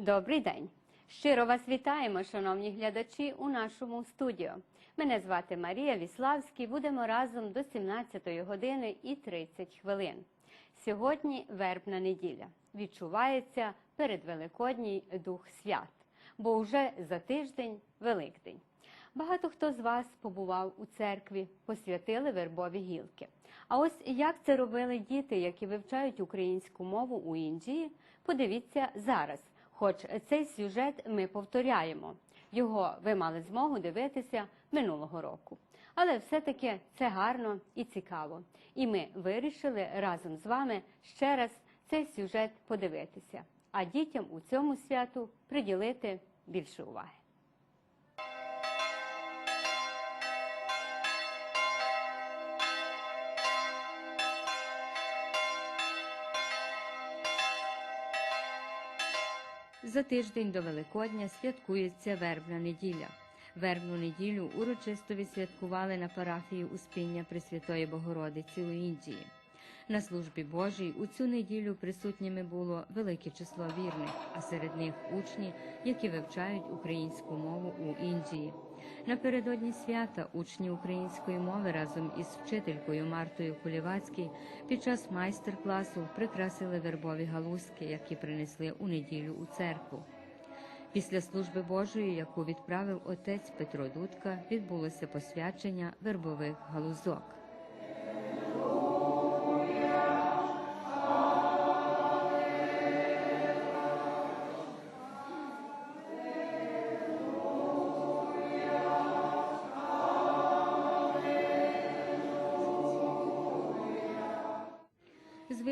Добрий день! Щиро вас вітаємо, шановні глядачі, у нашому студіо. Мене звати Марія Віславський. Будемо разом до 17 години і 30 хвилин. Сьогодні вербна неділя. Відчувається передвеликодній дух свят, бо вже за тиждень Великдень. Багато хто з вас побував у церкві, посвятили вербові гілки. А ось як це робили діти, які вивчають українську мову у Індії, подивіться зараз. Хоч цей сюжет ми повторяємо. Його ви мали змогу дивитися минулого року. Але все-таки це гарно і цікаво. І ми вирішили разом з вами ще раз цей сюжет подивитися, а дітям у цьому святу приділити більше уваги. За тиждень до Великодня святкується вербна неділя. Вербну неділю урочисто відсвяткували на парафії Успіння Пресвятої Богородиці у Індії. На службі Божій у цю неділю присутніми було велике число вірних, а серед них учні, які вивчають українську мову у Індії. Напередодні свята учні української мови разом із вчителькою Мартою Кулівацький під час майстер-класу прикрасили вербові галузки, які принесли у неділю у церкву. Після служби Божої, яку відправив отець Петро Дудка, відбулося посвячення вербових галузок.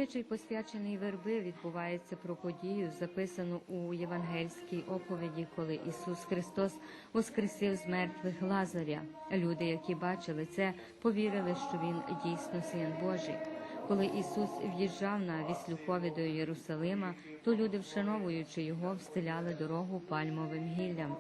Звичай посвячений верби відбувається про подію, записану у євангельській оповіді, коли Ісус Христос воскресив з мертвих Лазаря. Люди, які бачили це, повірили, що він дійсно син Божий. Коли Ісус в'їжджав на Віслюкові до Єрусалима, то люди, вшановуючи його, встиляли дорогу пальмовим гіллям.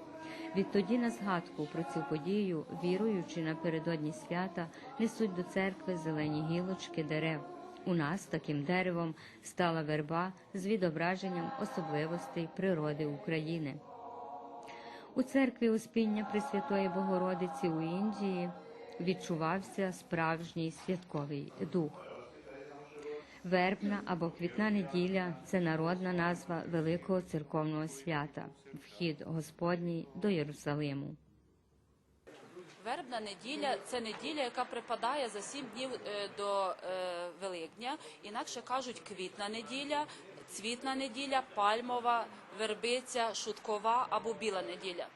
Відтоді на згадку про цю подію, віруючи напередодні свята, несуть до церкви зелені гілочки дерев. У нас таким деревом стала верба з відображенням особливостей природи України. У церкві Успіння Пресвятої Богородиці у Індії відчувався справжній святковий дух. Вербна або квітна неділя це народна назва великого церковного свята, вхід Господній до Єрусалиму. Вербна неділя це неділя, яка припадає за сім днів е, до е, Великдня. Інакше кажуть, квітна неділя, цвітна неділя, пальмова, вербиця, шуткова або біла неділя.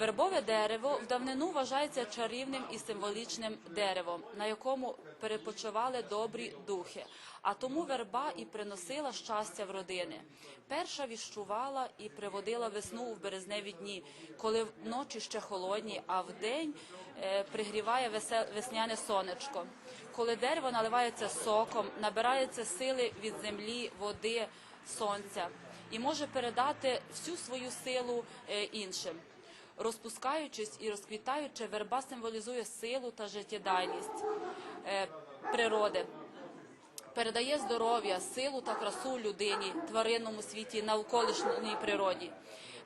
Вербове дерево в давнину вважається чарівним і символічним деревом, на якому перепочивали добрі духи. А тому верба і приносила щастя в родини. Перша віщувала і приводила весну в березневі дні, коли вночі ще холодні, а вдень е, пригріває весе- весняне сонечко. Коли дерево наливається соком, набирається сили від землі, води, сонця і може передати всю свою силу е, іншим. Розпускаючись і розквітаючи, верба символізує силу та життєдайність е, природи, передає здоров'я, силу та красу людині, тваринному світі, навколишній природі.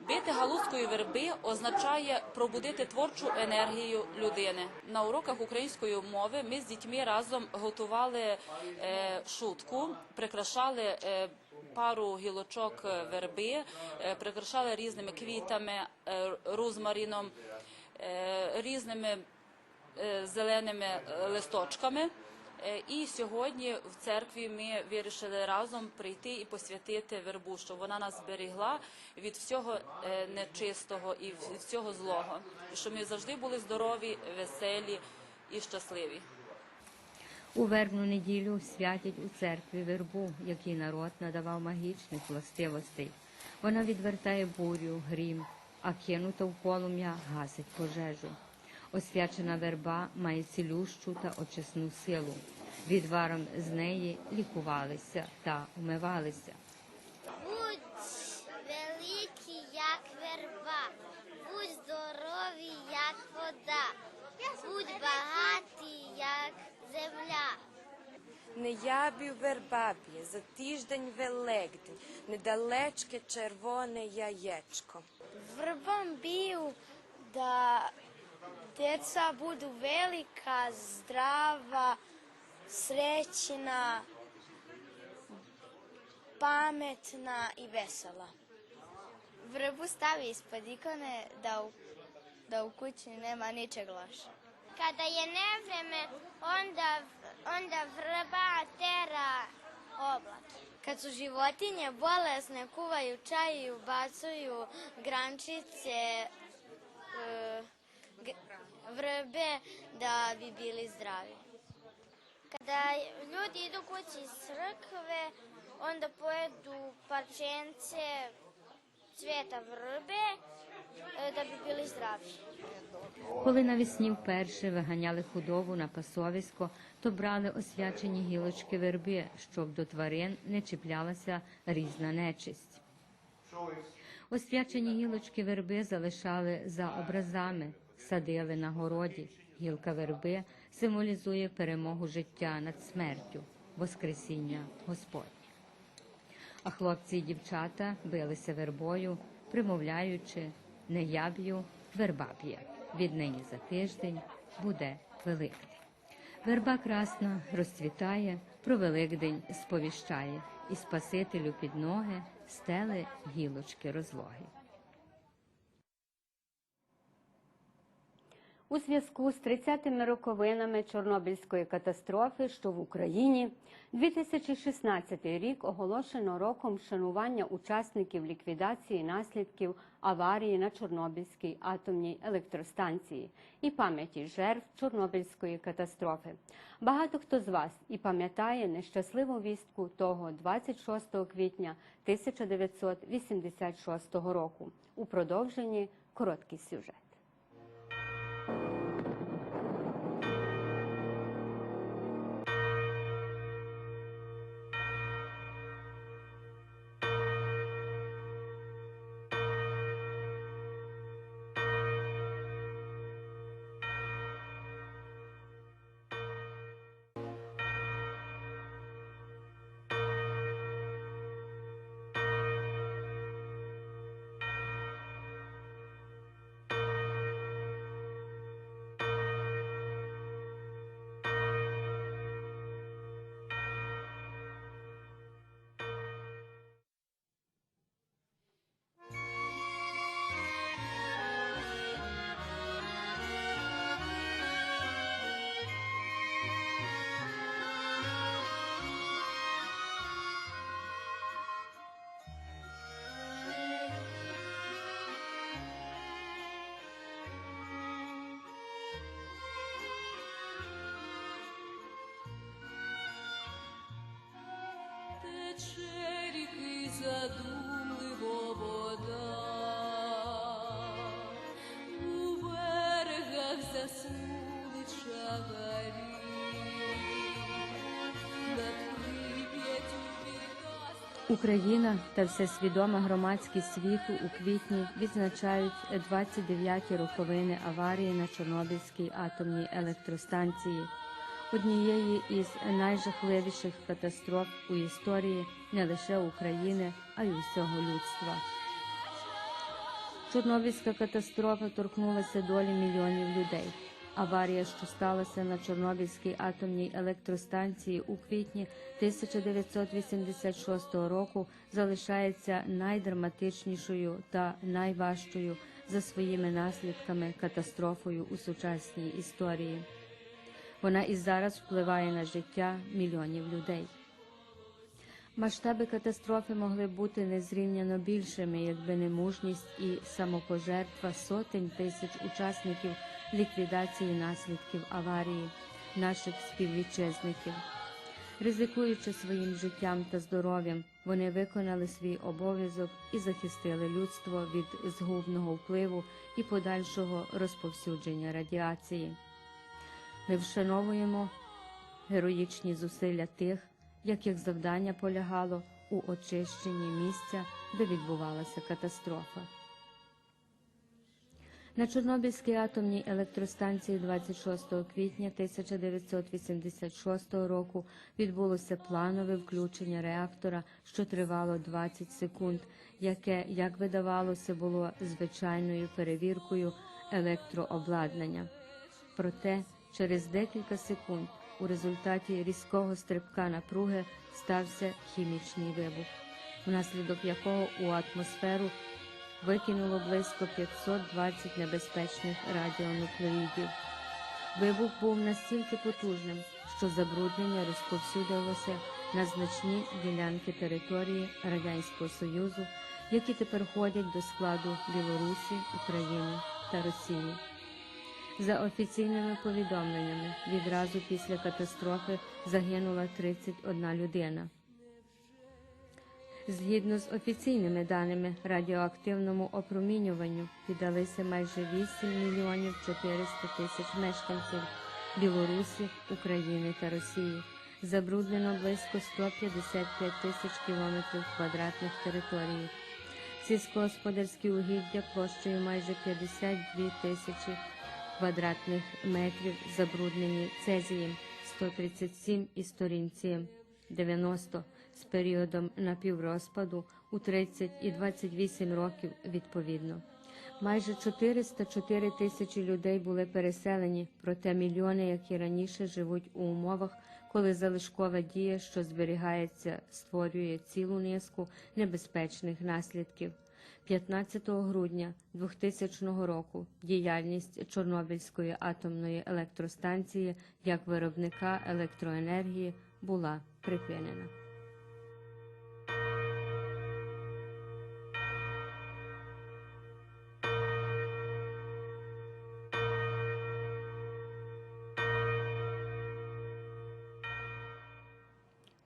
Бити галузкою верби означає пробудити творчу енергію людини. На уроках української мови ми з дітьми разом готували е, шутку, прикрашали. Пару гілочок е, верби, е, прикрашали різними квітами, е, розмаріном, різними зеленими листочками. І сьогодні в церкві ми вирішили разом прийти і посвятити вербу, щоб вона нас зберігла від всього нечистого і всього злого, щоб ми завжди були здорові, веселі і щасливі. У вербну неділю святять у церкві вербу, який народ надавав магічних властивостей. Вона відвертає бурю, грім, а кинута в полум'я гасить пожежу. Освячена верба має цілющу та очисну силу. Відваром з неї лікувалися та умивалися. Не ябів вербаб'є, за тиждень Великдень, недалечке червоне яєчко. Vrbom bil, da deca budu velika, zdrava, srećna, pametna i vesela. Vrbu stavi ispod ikone da u, da u kući nema ničeg loša. Kada je nevreme, onda, onda vrba tera oblake. Kad su životinje bolesne, kuvaju čaj i ubacuju grančice, e, vrbe da bi bili zdravi. Kada ljudi idu kući iz crkve, onda pojedu parčence cvjeta vrbe e, da bi bili zdravi. Коли навесні вперше виганяли худобу на пасовисько, то брали освячені гілочки верби, щоб до тварин не чіплялася різна нечисть. Освячені гілочки верби залишали за образами, садили на городі. Гілка верби символізує перемогу життя над смертю, Воскресіння Господнє. А хлопці і дівчата билися вербою, примовляючи не яб'ю, верба п'є. Віднині за тиждень буде Великдень. Верба красна розцвітає, про Великдень сповіщає, і Спасителю під ноги стели гілочки розлоги. У зв'язку з 30-ми роковинами Чорнобильської катастрофи, що в Україні, 2016 рік оголошено роком вшанування учасників ліквідації наслідків аварії на Чорнобильській атомній електростанції і пам'яті жертв Чорнобильської катастрофи. Багато хто з вас і пам'ятає нещасливу вістку того 26 квітня 1986 року. У продовженні короткий сюжет. Україна та всесвідома громадськість світу у квітні відзначають 29-ті роковини аварії на Чорнобильській атомній електростанції, однієї із найжахливіших катастроф у історії не лише України, а й усього людства. Чорнобильська катастрофа торкнулася долі мільйонів людей. Аварія, що сталася на Чорнобильській атомній електростанції у квітні 1986 року, залишається найдраматичнішою та найважчою за своїми наслідками катастрофою у сучасній історії. Вона і зараз впливає на життя мільйонів людей. Масштаби катастрофи могли бути незрівняно більшими, якби не мужність і самопожертва сотень тисяч учасників ліквідації наслідків аварії, наших співвітчизників. Ризикуючи своїм життям та здоров'ям, вони виконали свій обов'язок і захистили людство від згубного впливу і подальшого розповсюдження радіації. Ми вшановуємо героїчні зусилля тих, яких завдання полягало у очищенні місця, де відбувалася катастрофа. На Чорнобильській атомній електростанції 26 квітня 1986 року відбулося планове включення реактора, що тривало 20 секунд, яке, як видавалося, було звичайною перевіркою електрообладнання. Проте через декілька секунд у результаті різкого стрибка напруги стався хімічний вибух, внаслідок якого у атмосферу викинуло близько 520 небезпечних радіонуклеїдів. Вибух був настільки потужним, що забруднення розповсюдилося на значні ділянки території Радянського Союзу, які тепер входять до складу Білорусі, України та Росії. За офіційними повідомленнями, відразу після катастрофи загинула 31 людина. Згідно з офіційними даними, радіоактивному опромінюванню піддалися майже 8 мільйонів 400 тисяч мешканців Білорусі, України та Росії. Забруднено близько 155 тисяч кілометрів квадратних території. Сільськогосподарські угіддя площею майже 52 тисячі квадратних метрів забруднені цезієм 137 і сторінцієм 90 з періодом напіврозпаду у 30 і 28 років відповідно. Майже 404 тисячі людей були переселені, проте мільйони, які раніше живуть у умовах, коли залишкова дія, що зберігається, створює цілу низку небезпечних наслідків. 15 грудня 2000 року діяльність Чорнобильської атомної електростанції як виробника електроенергії була припинена.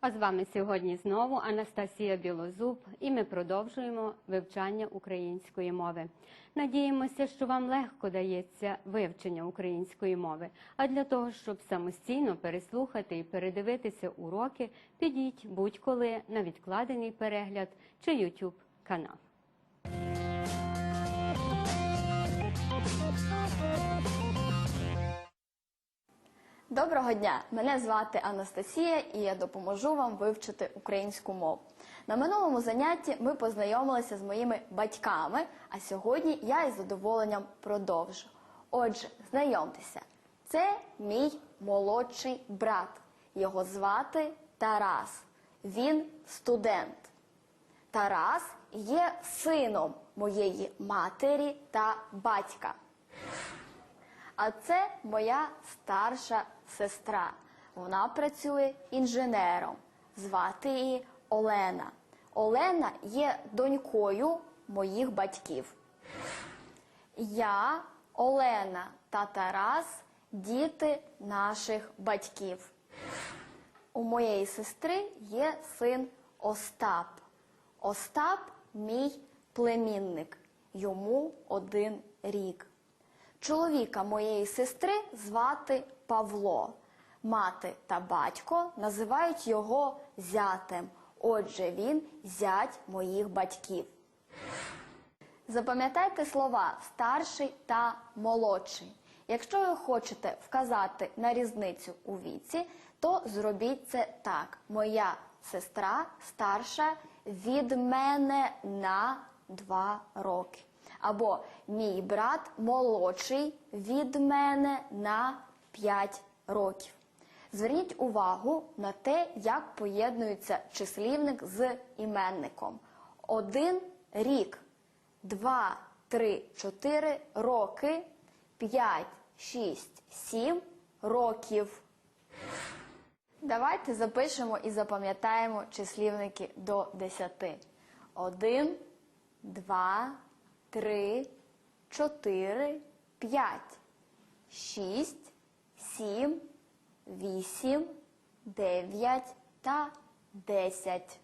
А з вами сьогодні знову Анастасія Білозуб, і ми продовжуємо вивчання української мови. Надіємося, що вам легко дається вивчення української мови. А для того, щоб самостійно переслухати і передивитися уроки, підіть будь-коли на відкладений перегляд чи YouTube канал. Доброго дня! Мене звати Анастасія і я допоможу вам вивчити українську мову. На минулому занятті ми познайомилися з моїми батьками, а сьогодні я із задоволенням продовжу. Отже, знайомтеся, це мій молодший брат. Його звати Тарас. Він студент. Тарас є сином моєї матері та батька. А це моя старша сестра. Вона працює інженером. Звати її Олена. Олена є донькою моїх батьків. Я, Олена та Тарас діти наших батьків. У моєї сестри є син Остап. Остап мій племінник. Йому один рік. Чоловіка моєї сестри звати Павло. Мати та батько називають його зятем. Отже, він зять моїх батьків. Запам'ятайте слова старший та молодший. Якщо ви хочете вказати на різницю у віці, то зробіть це так. Моя сестра старша від мене на 2 роки. Або мій брат молодший від мене на 5 років. Зверніть увагу на те, як поєднується числівник з іменником. Один рік, два, три, чотири роки, п'ять, шість, сім років. Давайте запишемо і запам'ятаємо числівники до десяти. Один, два, три, чотири, п'ять, шість, сім, вісім, дев'ять та десять.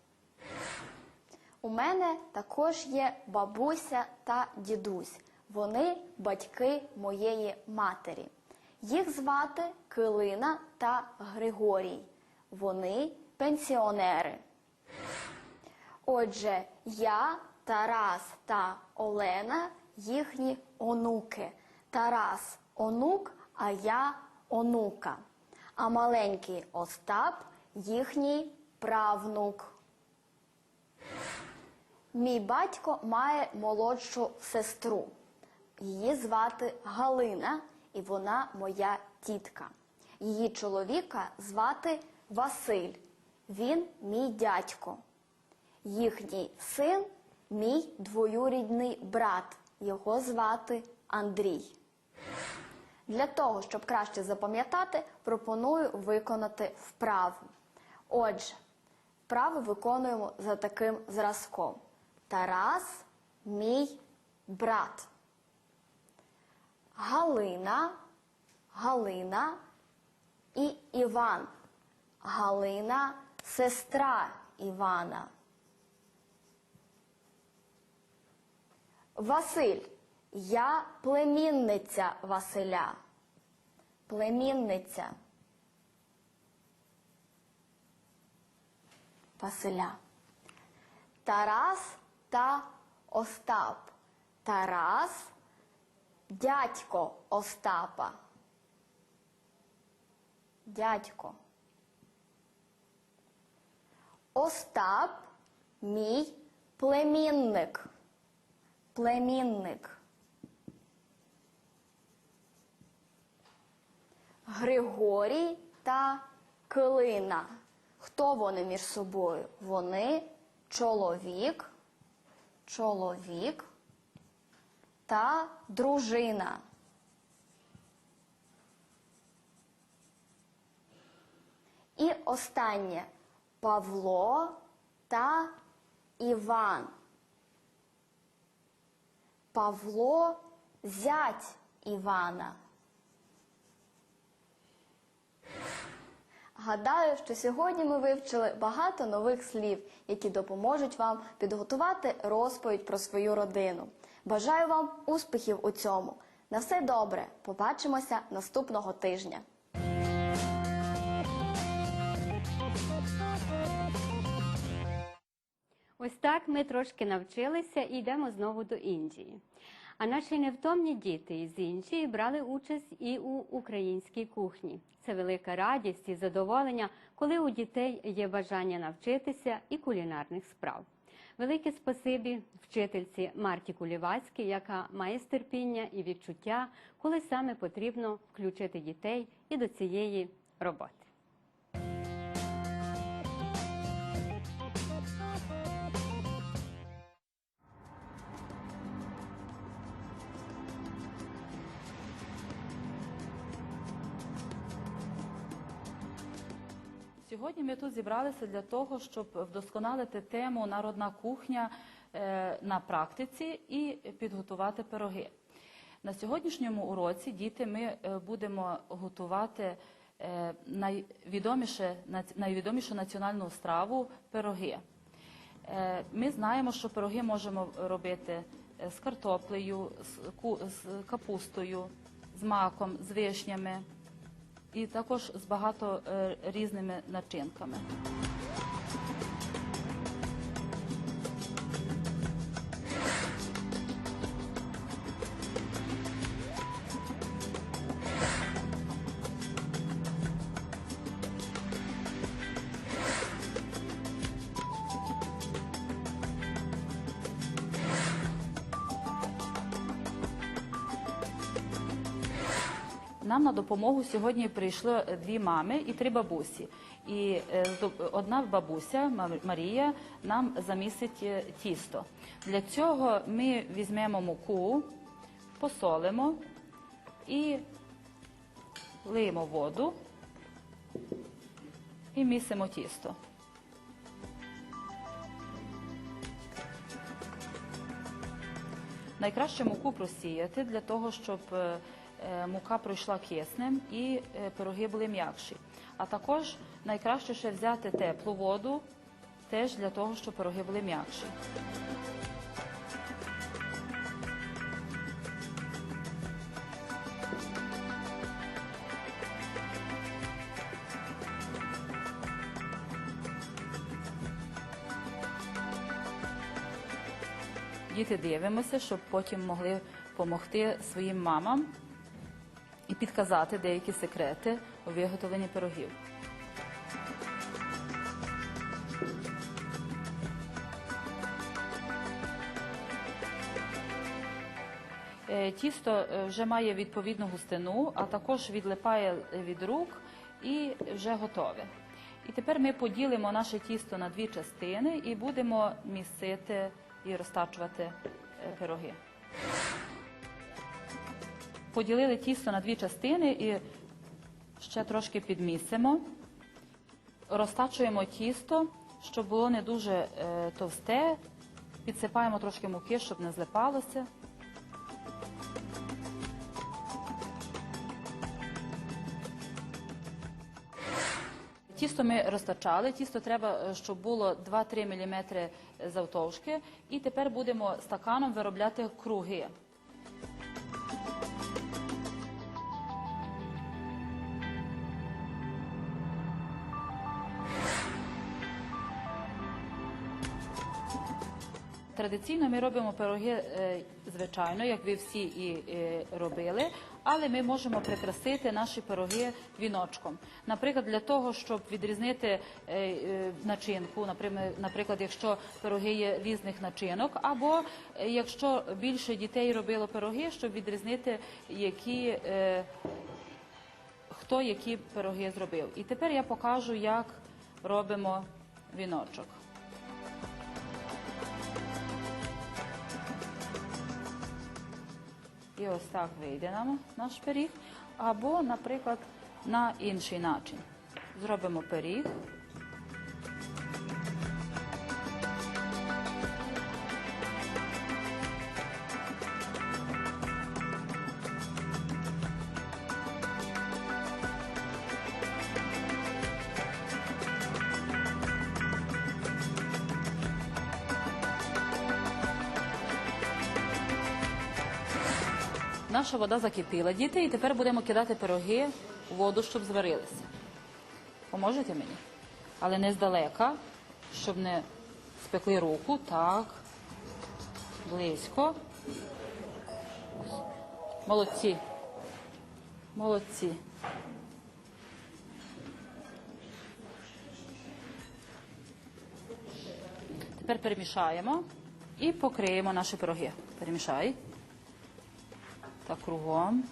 У мене також є бабуся та дідусь. Вони батьки моєї матері. Їх звати Килина та Григорій. Вони пенсіонери. Отже, я, Тарас та Олена їхні онуки. Тарас онук, а я онука. А маленький Остап їхній правнук. Мій батько має молодшу сестру. Її звати Галина, і вона моя тітка. Її чоловіка звати Василь. Він мій дядько. Їхній син мій двоюрідний брат. Його звати Андрій. Для того, щоб краще запам'ятати, пропоную виконати вправу. Отже, вправу виконуємо за таким зразком. Тарас мій брат. Галина, Галина і Іван. Галина сестра Івана. Василь, я племінниця Василя. Племінниця Василя. Тарас та Остап. Тарас дядько Остапа. Дядько. Остап мій племінник. Племінник. Григорій та Килина. Хто вони між собою? Вони чоловік, чоловік та дружина. І останнє Павло та Іван. Павло зять Івана. Гадаю, що сьогодні ми вивчили багато нових слів, які допоможуть вам підготувати розповідь про свою родину. Бажаю вам успіхів у цьому. На все добре. Побачимося наступного тижня. Ось так ми трошки навчилися і йдемо знову до Індії. А наші невтомні діти із Індії брали участь і у українській кухні. Це велика радість і задоволення, коли у дітей є бажання навчитися і кулінарних справ. Велике спасибі вчительці Марті Кулівацькій, яка має терпіння і відчуття, коли саме потрібно включити дітей і до цієї роботи. Сьогодні ми тут зібралися для того, щоб вдосконалити тему народна кухня е, на практиці і підготувати пироги. На сьогоднішньому уроці діти ми е, будемо готувати е, найвідоміше, найвідомішу національну страву пироги. Ми знаємо, що пироги можемо робити з картоплею, з капустою, з маком, з вишнями і також з багато е, різними начинками. Допомогу сьогодні прийшло е, дві мами і три бабусі. І е, одна бабуся Марія нам замісить е, тісто. Для цього ми візьмемо муку, посолимо і лиємо воду і місимо тісто. Найкраще муку просіяти для того, щоб мука пройшла киснем і е, пироги були м'якші. А також найкраще ще взяти теплу воду, теж для того, щоб пироги були м'якші. діти дивимося, щоб потім могли допомогти своїм мамам і підказати деякі секрети у виготовленні пирогів. Е, Тісто е, вже має відповідну густину, а також відлипає від рук і вже готове. І тепер ми поділимо наше тісто на дві частини і будемо місити і розтачувати е, пироги. Поділили тісто на дві частини і ще трошки підмісимо. Розтачуємо тісто, щоб було не дуже е, товсте. Підсипаємо трошки муки, щоб не злипалося. Тісто ми розтачали. Тісто треба, е, щоб було 2-3 мм завтовшки. І тепер будемо стаканом виробляти круги. Традиційно ми робимо пироги, е, звичайно, як ви всі і е, робили, але ми можемо прикрасити наші пироги віночком. Наприклад, для того, щоб відрізнити е, начинку, наприклад, якщо пироги є різних начинок, або якщо більше дітей робило пироги, щоб відрізнити, які. Хто які пироги зробив. І тепер я покажу, як робимо віночок. І ось так вийде нам наш пиріг. Або, наприклад, на інший начин. Зробимо пиріг. Наша вода закипіла, діти, і тепер будемо кидати пироги у воду, щоб зварилися. Поможете мені? Але не здалека, щоб не спекли руку. Так. Близько. Молодці. Молодці. Тепер перемішаємо і покриємо наші пироги. Перемішай. Так кругом.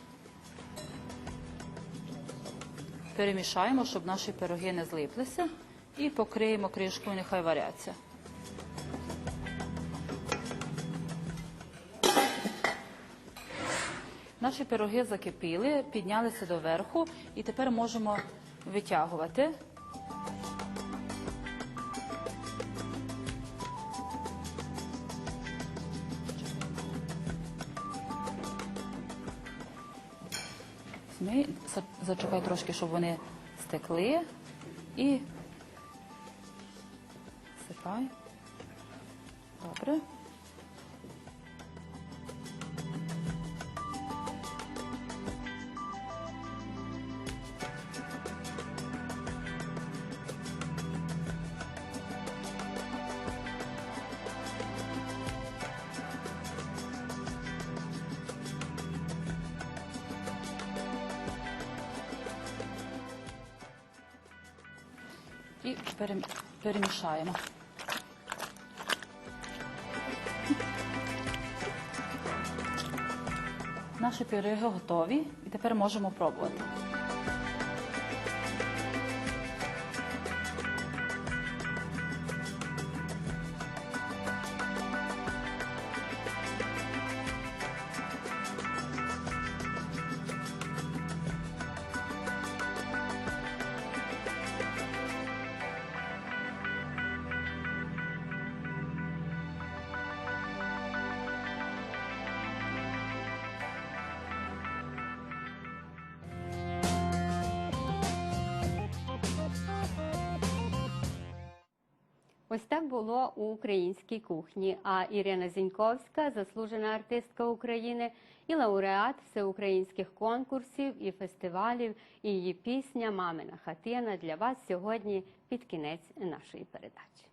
Перемішаємо, щоб наші пироги не злиплися. І покриємо кришкою, нехай варяться. Наші пироги закипіли, піднялися доверху і тепер можемо витягувати. Ми зачекаємо трошки, щоб вони стекли і сипай. Добре. Перемішаємо. Наші пироги готові і тепер можемо пробувати. українській кухні. А Ірина Зіньковська, заслужена артистка України і лауреат всеукраїнських конкурсів і фестивалів. І її пісня Мамина хатина для вас сьогодні під кінець нашої передачі.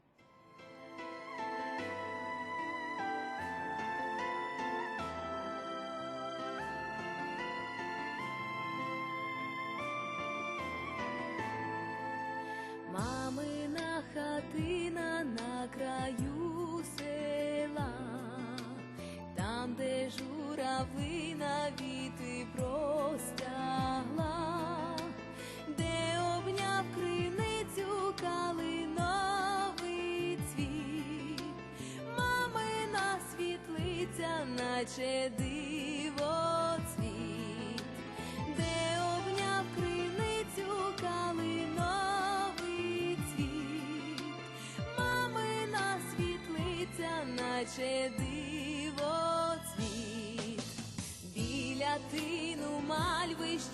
Мамина хатина на краю села, там, де журавина віти простягла, де обняв криницю калиновий цвіт, мамина світлиця, наче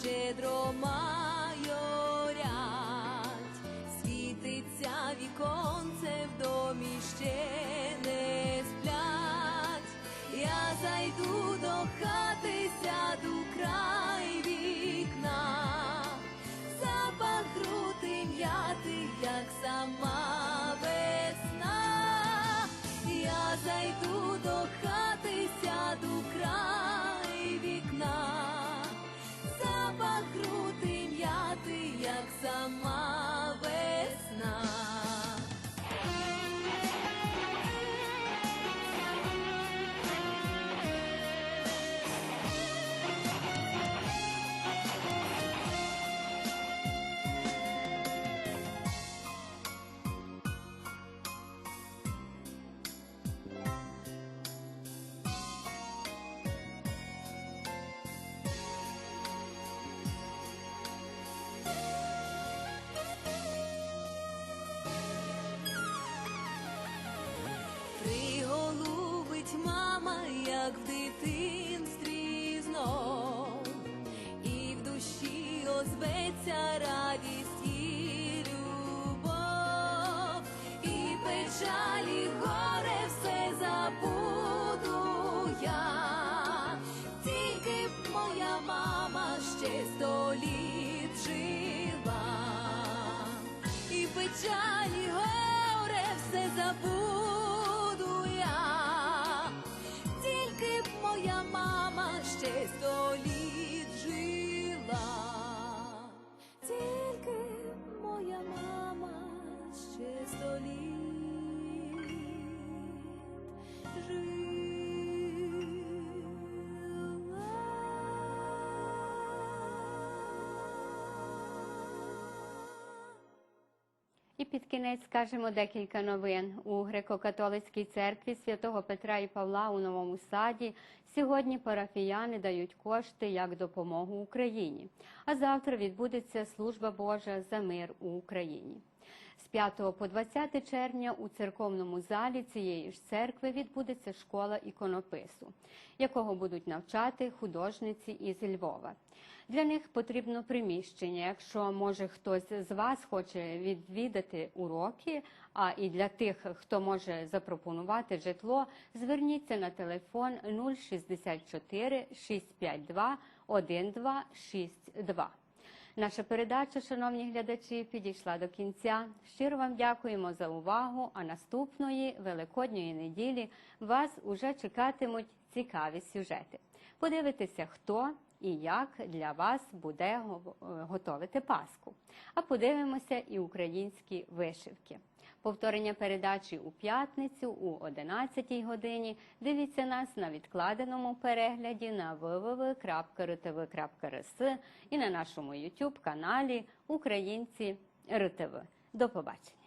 щедро майорять, світиться віконце в домі ще як під кінець скажемо декілька новин. У греко-католицькій церкві святого Петра і Павла у Новому Саді сьогодні парафіяни дають кошти як допомогу Україні. А завтра відбудеться служба Божа за мир у Україні. З 5 по 20 червня у церковному залі цієї ж церкви відбудеться школа іконопису, якого будуть навчати художниці із Львова. Для них потрібно приміщення. Якщо може хтось з вас хоче відвідати уроки, а і для тих, хто може запропонувати житло, зверніться на телефон 064 652 1262. Наша передача, шановні глядачі, підійшла до кінця. Щиро вам дякуємо за увагу. А наступної великодньої неділі вас уже чекатимуть цікаві сюжети. Подивитися, хто і як для вас буде го- готовити Пасху. А подивимося і українські вишивки. Повторення передачі у п'ятницю у 11 годині. Дивіться нас на відкладеному перегляді на www.rtv.rs і на нашому YouTube каналі Українці РТВ. До побачення.